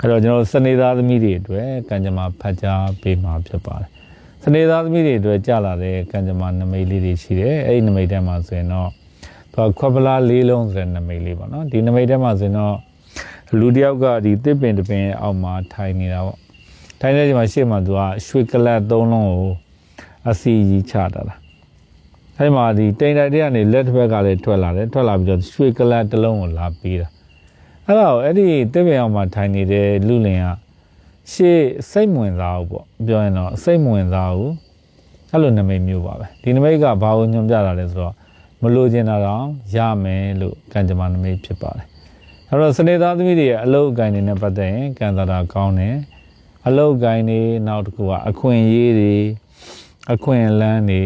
အဲ့တော့ကျွန်တော်တို့စနေသားသမီးတွေအတွက်ကံကြမ္မာဖတ်ကြားပေးမှာဖြစ်ပါတယ်စနေသားသမီးတွေအတွက်ကြာလာတဲ့ကံကြမ္မာနမိတ်လေးတွေရှိတယ်အဲ့ဒီနမိတ်ထဲမှာဆိုရင်တော့သူကခွက်ပလားလေးလုံးဆိုတဲ့နမိတ်လေးပေါ့နော်ဒီနမိတ်ထဲမှာဆိုရင်တော့လူတစ်ယောက်ကဒီတစ်ပင်တစ်ပင်အောက်မှာထိုင်နေတာပေါ့ထိုင်နေချိန်မှာရှေ့မှာသူကရွှေကလတ်သုံးလုံးကိုအစီကြီးချတာလားအဲ့မှာဒီတိန်တိုက်တဲ့ကနေလက်တစ်ဘက်ကလည်းထွက်လာတယ်ထွက်လာပြီးတော့ရွှေကလတ်တစ်လုံးကိုလာပေးတာ အဲ့တော့အဲ့ဒီတစ်ပင်အောင်မှာထိုင်နေတဲ့လူလင်ကရှေ့စိတ်မဝင်စားဘူးပေါ့ပြောရင်တော့စိတ်မဝင်စားဘူးအဲ့လိုနမိတ်မျိုးပါပဲဒီနမိတ်ကဘာကိုညွှန်ပြတာလဲဆိုတော့မလိုချင်တာတော့ရမယ်လို့ကံကြမ္မာနမိတ်ဖြစ်ပါတယ်အဲ့တော့စနေသားသမီးတွေရဲ့အလုတ်အကင်တွေနဲ့ပတ်သက်ရင်ကံသာတာကောင်းတယ်အလုတ်အကင်တွေနောက်တစ်ခုကအခွင့်အရေးတွေအခွင့်အလန်းတွေ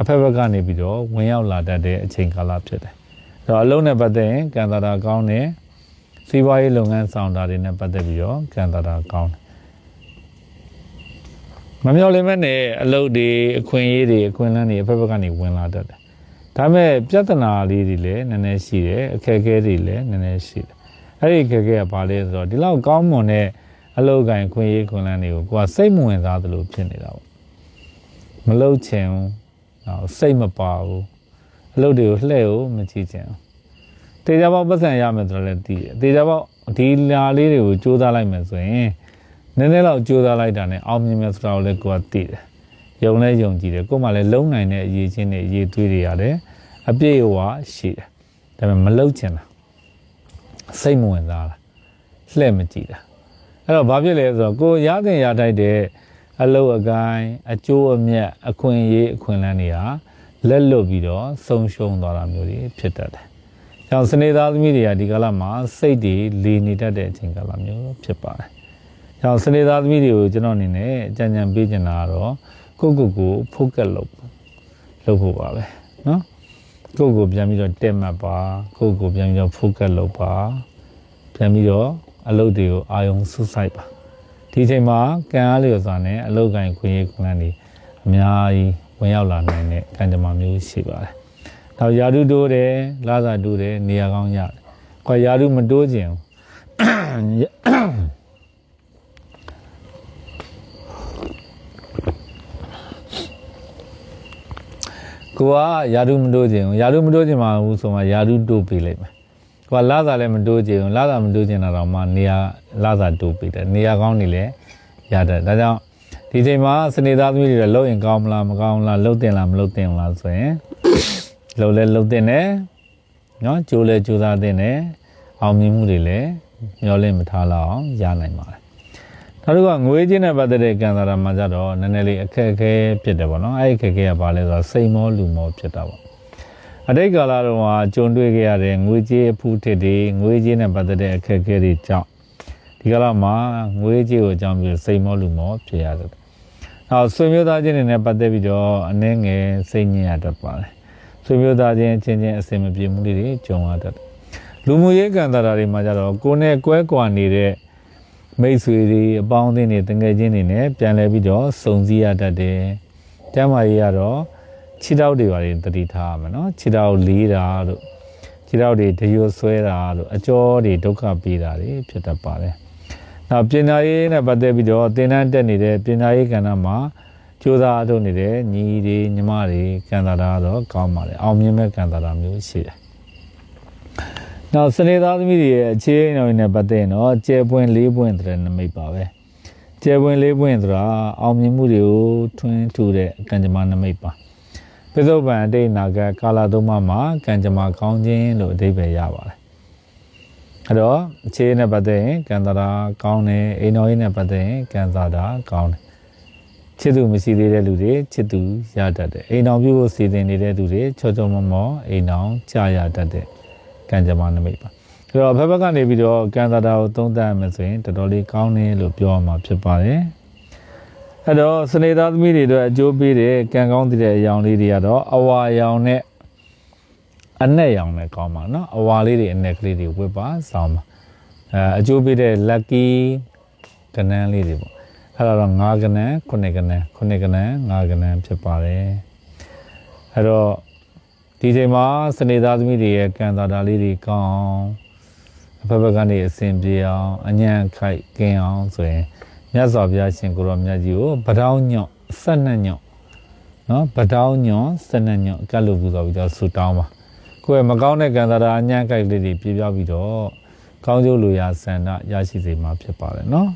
အဖက်ဘက်ကနေပြီးတော့ဝင်ရောက်လာတတ်တဲ့အချိန်ကာလဖြစ်တယ်။အဲတော့အလုံးနဲ့ပတ်သက်ရင်ကံတာတာကောင်းတယ်။ စီးပွားရေးလုပ်ငန်းဆောင်တာတွေနဲ့ပတ်သက်ပြီးတော့ကံတာတာကောင်းတယ်။မမျော်လင့်မဲ့နဲ့အလုပ်တွေအခွင့်အရေးတွေအခွင့်အလမ်းတွေအဖက်ဘက်ကနေဝင်လာတတ်တယ်။ဒါပေမဲ့ပြဿနာလေးတွေလည်းနည်းနည်းရှိတယ်အခက်အခဲတွေလည်းနည်းနည်းရှိတယ်။အဲ့ဒီအခက်အခဲကဘာလဲဆိုတော့ဒီလောက်ကောင်းမွန်တဲ့အလုပ်ကိုင်ခွင့်ရေးခွင့်လန်းတွေကိုကိုကစိတ်မဝင်စားသလိုဖြစ်နေတာပေါ့။မလုပ်ချင်ဘူးနော်စိတ်မပါဘူးအလုပ်တွေကိုလှည့်ကိုမကြည့်ချင်ဘူး တေချာပေါက်ပတ်စံရမယ်ဆိုတော့လည်းတည်တယ်တေချာပေါက်ဒီလာလေးတွေကိုစူးစမ်းလိုက်မယ်ဆိုရင်နည်းနည်းတော့စူးစမ်းလိုက်တာနဲ့အောင်မြင်မယ်ဆိုတာကိုလည်းကိုယ်ကသိတယ်ယုံလဲယုံကြည်တယ်ကိုယ်မှလည်းလုံနိုင်တဲ့အရေးချင်းတွေအရေးသွေးတွေရတယ်အပြည့်အဝရှိတယ်ဒါပေမဲ့မလုံချင်တာစိတ်မဝင်စားတာလှည့်မကြည့်တာအဲ့တော့ဘာဖြစ်လဲဆိုတော့ကိုယ်ရတဲ့ရထိုက်တဲ့အလုတ်အကိုင်းအကျိုးအမြတ်အခွင့်အရေးအခွင့်အလမ်းတွေဟာလက်လွတ်ပြီးတော့ဆုံးရှုံးသွားတာမျိုးတွေဖြစ်တတ်တယ်။ ကြောင့်စနေသားသမီးတွေကဒီကာလမှာစိတ်တွေလေနေတတ်တဲ့အချိန်ကာလမျိုးဖြစ်ပါတယ်။ကြောင့်စနေသားသမီးတွေကိုကျွန်တော်အနေနဲ့အကြံဉာဏ်ပေးချင်တာကတော့ကိုယ့်ကိုယ်ကိုဖုတ်ကက်လုပ်လုပ်ဖို့ပါပဲနော်။ကိုယ့်ကိုယ်ပြန်ပြီးတော့တက်မှတ်ပါကိုယ့်ကိုယ်ပြန်ပြီးတော့ဖုတ်ကက်လုပ်ပါပြန်ပြီးတော့အလုပ်တွေကိုအာယုံဆုစိုက်ပါဒီအချိန်မှာကံအားလျော်စွာနဲ့အလုတ်ကိုင်ခွင့်ရေးခွင့်လန်းတွေအများကြီးဝင်ရောက်လာနိုင်တဲ့ကံကြမ္မာမျိုးရှိပါတယ်။ နောက်ယာတုတိုးတယ်၊လာစာတိုးတယ်၊နေရာကောင်းရတယ်။ခွာယာတုမတိုးခြင်းကိုကယာတုမတိုးခြင်းယာတုမတိုးခြင်းမှာဘူးဆိုမှယာတုတိုးပေးလိုက်မယ်။ကိုကလာစာလည်းမတိုးချင်ဘူးလာစာမတိုးချင်တာတော့မှနေရာလာစာတိုးပေးတယ်နေရာကောင်းနေလည်းရတတ်ဒါကြောင့်ဒီချိန်မှာစနေသားသမီးတွေလှုပ်ရင်ကောင်းမလားမကောင်းဘူးလားလှုပ်တင်လားမလှုပ်တင်ဘူးလားဆိုရင် လှုပ်လဲလှုပ်တင်တယ်နော်ကြိုးလဲကြိုးစားတင်တယ်အောင်မြင်မှုတွေလည်းမျောလင့်မထားလောက်အောင်ရနိုင်ပါတယ်နောက်တစ်ခုကငွေချင်းနဲ့ပတ်သက်တဲ့ကံစားတာမှာကြတော့နည်းနည်းလေးအခက်အခဲဖြစ်တယ်ပေါ့နော်အဲ့ဒီအခက်အခဲကဘာလဲဆိုတော့စိတ်မောလူမောဖြစ်တာပေါ့အတိတ်ကာလတုန်းကကြုံတွေ့ခဲ့ရတဲ့ငွေကြေးအဖူးထစ်တွေငွေကြေးနဲ့ပတ်သက်တဲ့အခက်အခဲတွေကြောင့်ဒီကာလမှာငွေကြေးကိုအကြောင်းပြုစိတ်မောလူမောဖြစ်ရတယ်။နောက်ဆွေမျိုးသားချင်းတွေနဲ့ပတ်သက်ပြီးတော့အနှဲငယ်စိတ်ညစ်ရတတ်ပါတယ်။ ဆွေမျိုးသားချင်းချင်းချင်းအစင်မပြေမှုတွေကြုံရတတ်တယ်။လူမှုရေးကံတာတာတွေမှာကြတော့ကိုယ်နဲ့ကွဲကွာနေတဲ့မိတ်ဆွေတွေအပေါင်းအသင်းတွေတငယ်ချင်းတွေနဲ့ပြန်လဲပြီးတော့စုံစည်းရတတ်တယ်။တမ်းမာရေးကတော့ခြေထောက်တွေပါရင်တတိထားရမယ်နော်ခြေထောက်လေးတာတို့ခြေထောက်တွေတရွဆွဲတာတို့အကျော်တွေဒုက္ခပေးတာတွေဖြစ်တတ်ပါတယ်။နောက်ပညာရေးနဲ့ပတ်သက်ပြီးတော့သင်တန်းတက်နေတဲ့ပညာရေးကဏ္ဍမှာ ကြိုးစားအထုတ်နေတဲ့ညီတွေညီမတွေကံတာတာတော့ကောင်းပါလေအောင်မြင်မဲ့ကံတာတာမျိုးရှိတယ်။နောက်စနေသားသမီးတွေရဲ့အခြေအနေတွေနဲ့ပတ်သက်ရင်တော့ကျဲပွင့်လေးပွင့်တဲ့နမိတ်ပါပဲ။ကျဲပွင့်လေးပွင့်ဆိုတာအောင်မြင်မှုတွေကိုထွန်းထူတဲ့ကံကြမ္မာနမိတ်ပါ။ပိဿုပံအတိတ်နာဂကာလသုံးပါးမှာကံကြမ္မာကောင်းခြင်းလို့အဓိပ္ပာယ်ရပါတယ်။အဲ့တော့အခြေအနေနဲ့ပတ်သက်ရင်ကံတာတာကောင်းတယ်အိမ်တော်ရေးနဲ့ပတ်သက်ရင်ကံတာတာကောင်းတယ်။ ချစ်သူမရှိသေးတဲ့လူတွေချစ်သူရတတ်တယ်။အိမ်တော်ပြုဖို့စီစဉ်နေတဲ့သူတွေချောချောမောမောအိမ်တော်ကြာရတတ်တဲ့ကံကြမ္မာနမိတ်ပါ။အဲ့တော့ဘက်ဘက်ကနေပြီးတော့ကံတာတာကိုသုံးသပ်ရမယ်ဆိုရင်တော်တော်လေးကောင်းတယ်လို့ပြောရမှာဖြစ်ပါတယ်။အဲ့တော့စနေသားသမီးတွေအတွက်အကျိုးပေးတဲ့ကံကောင်းတဲ့အယောင်လေးတွေကတော့အဝါရောင်နဲ့အနက်ရောင်နဲ့ကောင်းပါနော်အဝါလေးတွေအနက်ကလေးတွေဝတ်ပါစောင်းပါအဲအကျိုးပေးတဲ့ lucky ကနန်းလေးတွေပေါ့ အဲ့ဒါတော့9ကနန်း9ကနန်း9ကနန်း9ကနန်းဖြစ်ပါတယ်အဲ့တော့ဒီချိန်မှာစနေသားသမီးတွေရဲ့ကံတာတာလေးတွေကောင်းအဖက်ဖက်ကနေအစဉ်ပြေအောင်အညံခိုက်ကင်းအောင်ဆိုရင်မြတ်စွာဘုရားရှင်ကိုရောမြတ်ကြီးကိုပတောင်းညော့ဆက်နှစ်ညော့နော်ပတောင်းညော့ဆက်နှစ်ညော့ကတ်လို့ပူဇော်ပြီးတော့ဆူတောင်းပါကိုယ်မကောင်းတဲ့ကံတာရာအညံခိုက်လေးတွေပြေပြောက်ပြီးတော့ကောင်းကျိုးလိုရာဆန္ဒရရှိစေမှာဖြစ်ပါတယ်နော်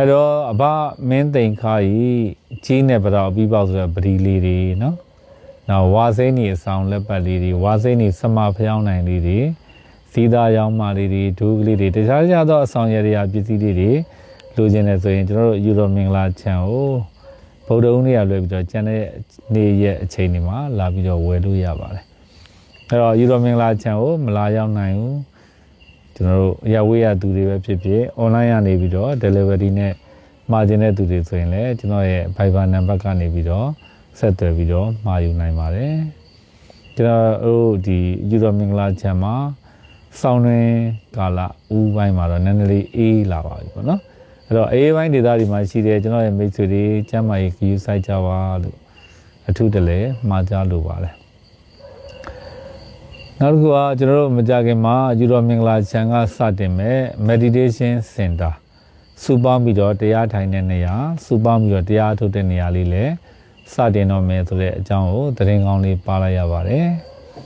အဲ့တော့အဘမင်းသိန်ခါကြီးကြီးနဲ့ပတော့ပြီးပေါက်ဆိုတဲ့ပဒီလေးတွေနော်။နောက်ဝါစိမ့်နေအဆောင်လက်ပတ်လေးတွေဝါစိမ့်နေစမဖျောင်းနိုင်လေးတွေစီးသားရောင်းမလေးတွေဒုကလေးတွေတခြားတခြားသောအဆောင်ရရပစ္စည်းလေးတွေလိုချင်တယ်ဆိုရင်ကျွန်တော်တို့ယူရိုမင်္ဂလာချန်ကိုဗုဒ္ဓဦးနေ့ကလွယ်ပြီးတော့ကျန်တဲ့နေ့ရက်အချိန်တွေမှာလာပြီးတော့ဝယ်လို့ရပါတယ်။အဲ့တော့ယူရိုမင်္ဂလာချန်ကိုမလာရောက်နိုင်ဘူး ကျွန်တော်တို့အရဝေးရသူတွေပဲဖြစ်ဖြစ် online ကနေပြီးတော့ delivery နဲ့မှာခြင်းတဲ့သူတွေဆိုရင်လည်းကျွန်တော်ရဲ့ Viber number ကနေပြီးတော့ဆက်သွယ်ပြီးတော့မှာယူနိုင်ပါတယ်ကျွန်တော်တို့ဒီယူရိုမင်္ဂလာချမ်းမှာစောင်းတွင်ကာလဦးပိုင်းမှာတော့နည်းနည်းလေးအေးလာပါပြီပေါ့နော်အဲ့တော့အေးပိုင်းဒေသတွေမှာရှိတယ်ကျွန်တော်ရဲ့မိတ်ဆွေတွေကျမ်းမာရေးခရီးဆိုင်ကြပါလို့အထူးတလဲမှာကြားလိုပါတယ် နောက်တစ်ခုကကျွန်တော်တို့မကြခင်မှာယူတော်မင်္ဂလာချန်ကစတင်မဲ့ meditation center စူပေါင်းပြီးတော့တရားထိုင်တဲ့နေရာစူပေါင်းပြီးတော့တရားထုတ်တဲ့နေရာလေးလည်းစတင်တော့မယ်ဆိုတဲ့အကြောင်းကိုသတင်းကောင်းလေးပါလိုက်ရပါတယ်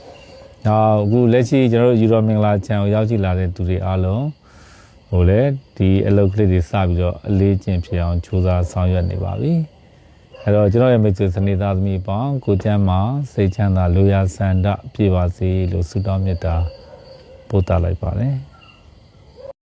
။နောက်အခုလက်ရှိကျွန်တော်တို့ယူတော်မင်္ဂလာချန်ကိုရောက်ရှိလာတဲ့သူတွေအားလုံးဟိုလေဒီအလုပ်ကလေးတွေစပြီးတော့အလေးကျင့်ဖြစ်အောင်ကြိုးစားဆောင်ရွက်နေပါပြီ။ အဲ့တော့ကျွန်တော်ရဲ့မိတ်ဆွေစနေသားသမီးပေါင်းကိုကျမ်းမှာစိတ်ချမ်းသာလူရဆန္ဒပြည့်ပါစေလို့ဆုတောင်းမေတ္တာပို့သလိုက်ပါတယ်။